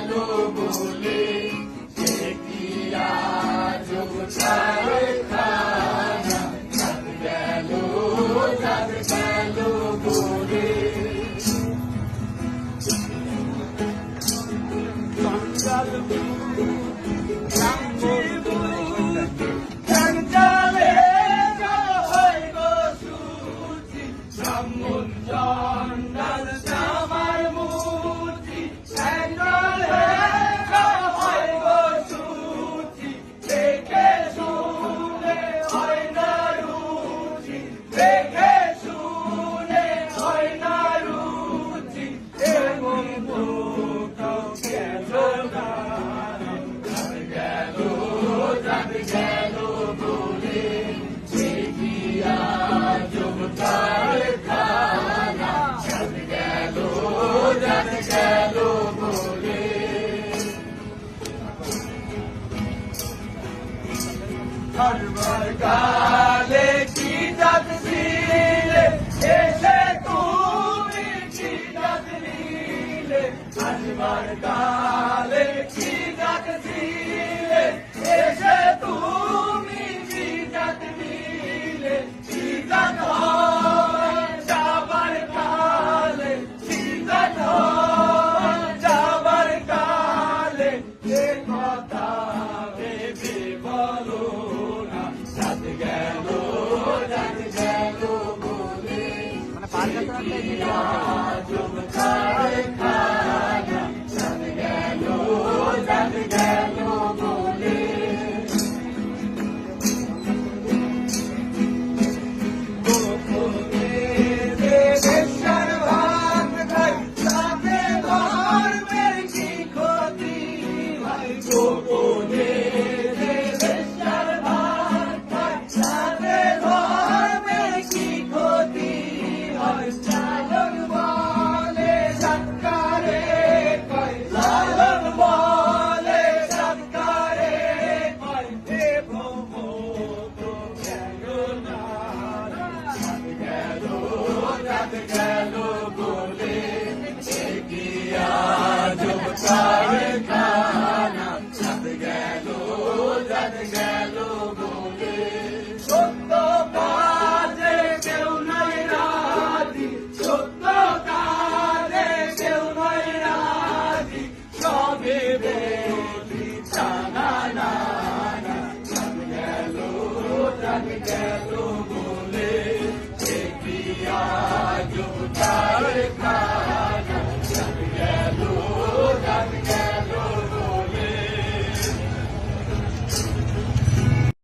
গেলো বলে কি আজ ছাড়ে খানা চাঁদ গেল চাঁদ গেল বলে চঞ্চল চঞ্চলে হয় গো সুচি চমন জন অনবর কালে কি চাঁদ দিলে এসে তুমি কি চাঁদ দিলে অনবর কালে Ada. the guy.